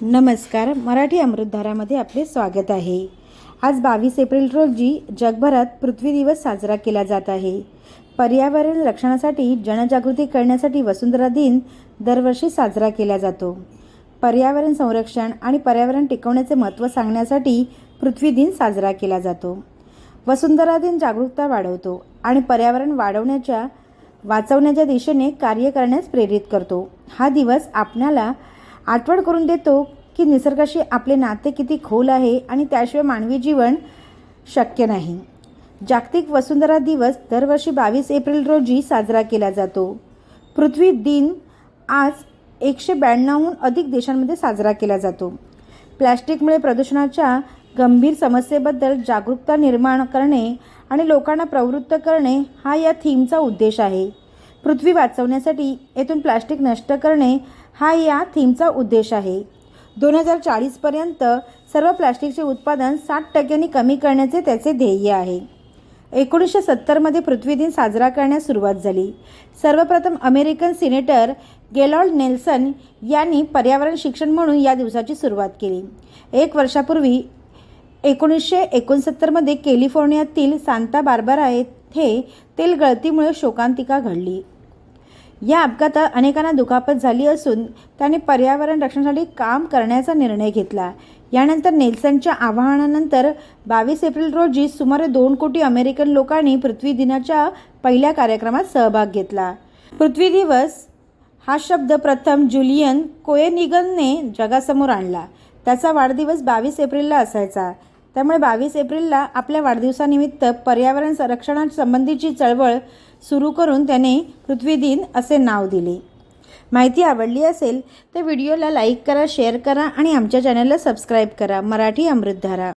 नमस्कार मराठी अमृतधारामध्ये आपले स्वागत आहे. आज बावीस एप्रिल रोजी जगभरात पृथ्वी दिवस साजरा केला जात आहे. पर्यावरण रक्षणासाठी जनजागृती करण्यासाठी वसुंधरा दिन दरवर्षी साजरा केला जातो. पर्यावरण संरक्षण आणि पर्यावरण टिकवण्याचे महत्त्व सांगण्यासाठी पृथ्वी दिन साजरा केला जातो. वसुंधरा दिन जागरूकता वाढवतो आणि पर्यावरण वाढवण्याच्या वाचवण्याच्या दिशेने कार्य करण्यास प्रेरित करतो. हा दिवस आपणाला आठवण करून देतो की निसर्गाशी आपले नाते किती खोल आहे आणि त्याशिवाय मानवी जीवन शक्य नाही. जागतिक वसुंधरा दिवस दरवर्षी बावीस एप्रिल रोजी साजरा केला जातो. पृथ्वी दिन आज एकशे ब्याण्णवहून अधिक देशांमध्ये साजरा केला जातो. प्लॅस्टिकमुळे प्रदूषणाच्या गंभीर समस्येबद्दल जागरूकता निर्माण करणे आणि लोकांना प्रवृत्त करणे हा या थीमचा उद्देश आहे. पृथ्वी वाचवण्यासाठी येथून प्लॅस्टिक नष्ट करणे हा या थीमचा उद्देश आहे. दोन हजार चाळीसपर्यंत सर्व प्लॅस्टिकचे उत्पादन साठ टक्क्यांनी कमी करण्याचे त्याचे ध्येय आहे. एकोणीसशे सत्तरमध्ये पृथ्वी दिन साजरा करण्यास सुरुवात झाली. सर्वप्रथम अमेरिकन सिनेटर गेलॉल्ड नेल्सन यांनी पर्यावरण शिक्षण म्हणून या दिवसाची सुरुवात केली. एक वर्षापूर्वी एकोणीसशे एकोणसत्तरमध्ये कॅलिफोर्नियातील सांता बार्बरा येथे तेल गळतीमुळे शोकांतिका घडली. या अपघातात अनेकांना दुखापत झाली असून त्याने पर्यावरण रक्षणासाठी काम करण्याचा निर्णय घेतला. यानंतर नेल्सनच्या आवाहनानंतर बावीस एप्रिल रोजी सुमारे दोन कोटी अमेरिकन लोकांनी पृथ्वी दिनाच्या पहिल्या कार्यक्रमात सहभाग घेतला. पृथ्वी दिवस हा शब्द प्रथम जुलियन कोएनिगनने जगासमोर आणला. त्याचा वाढदिवस बावीस एप्रिलला असायचा. त्यामुळे बावीस एप्रिलला आपल्या वाढदिवसानिमित्त पर्यावरण संरक्षणासंबंधीची चळवळ सुरू करून त्याने पृथ्वी दिन असे नाव दिले. माहिती आवडली असेल तर व्हिडिओला लाईक करा शेअर करा आणि आमच्या चॅनलला सबस्क्राईब करा. मराठी अमृतधारा.